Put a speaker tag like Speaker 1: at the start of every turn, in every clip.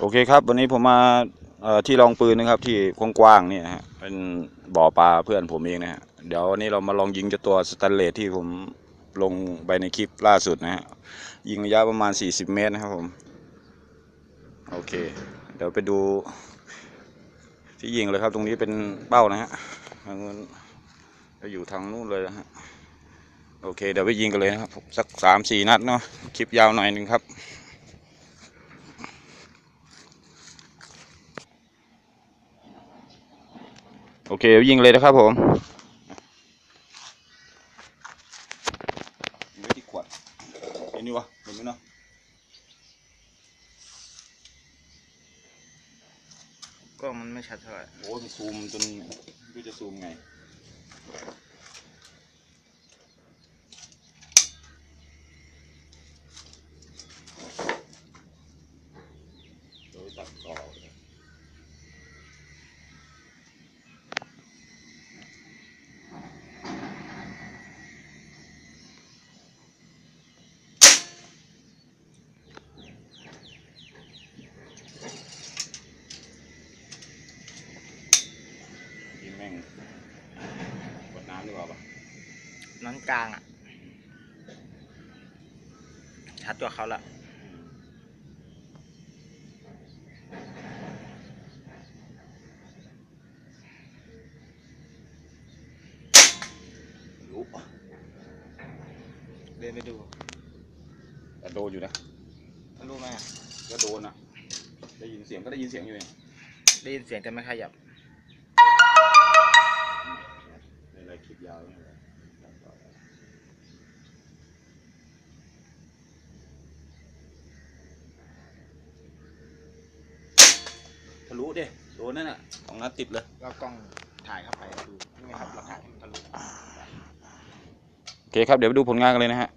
Speaker 1: โอเคครับ วันนี้ผมมาที่รองปืนนะครับ ที่กว้างๆเนี่ยฮะเป็นบ่อปลาเพื่อนผมเองนะฮะเดี๋ยววันนี้เรามาลองยิงจะตัวสแตนเลสที่ผมลงไปในคลิปล่าสุดนะฮะยิงระยะประมาณ 40 เมตรนะครับผม โอเค เดี๋ยวไปดู ที่ยิงเลยครับ ตรงนี้เป็นเป้านะฮะทางนู้นจะอยู่ทางนู้นเลยนะฮะโอเค เดี๋ยวไปยิงกันเลยนะครับสักสามสี่นัดเนาะคลิปยาวหน่อยหนึ่งครับ โอเคยิงเลยนะครับผมยิงไว้ที่ขวดเห็นนี่วะเห็นไหมเนาะก็มันไม่ชัดเท่าไหร่โอ้ยซูมจนไม่รู้จะซูมไง โดยตัดต่อเลยยิงแม่งกดน้ำดีกว่าปะ
Speaker 2: นั้นกลางอะ ชัดกว่าเขาละ
Speaker 1: รู้
Speaker 2: เดินไปดู
Speaker 1: แต่โดนอยู่นะ
Speaker 2: รู้ไหมอะ
Speaker 1: ก็โดนอะได้ยินเสียงก็ได้ยินเสียงอยู่เอง
Speaker 2: ได้ยินเสียงแต่ไม่ขยับ
Speaker 1: รายคลิปยาวนี่แหละทะลุดิโดนนั่นน่ะสองนัดติดเลย
Speaker 2: เรากล้องถ่ายเข้าไปดูนี่ไงครับหลักฐานที่มันทะลุ
Speaker 1: โอเคครับ เดี๋ยวไปดูผลงานกันเลยนะฮะ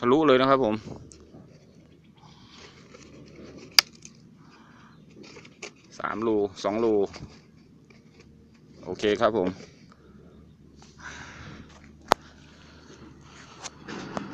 Speaker 1: ทะลุเลยนะครับผมสามรูสองรูโอเคครับผม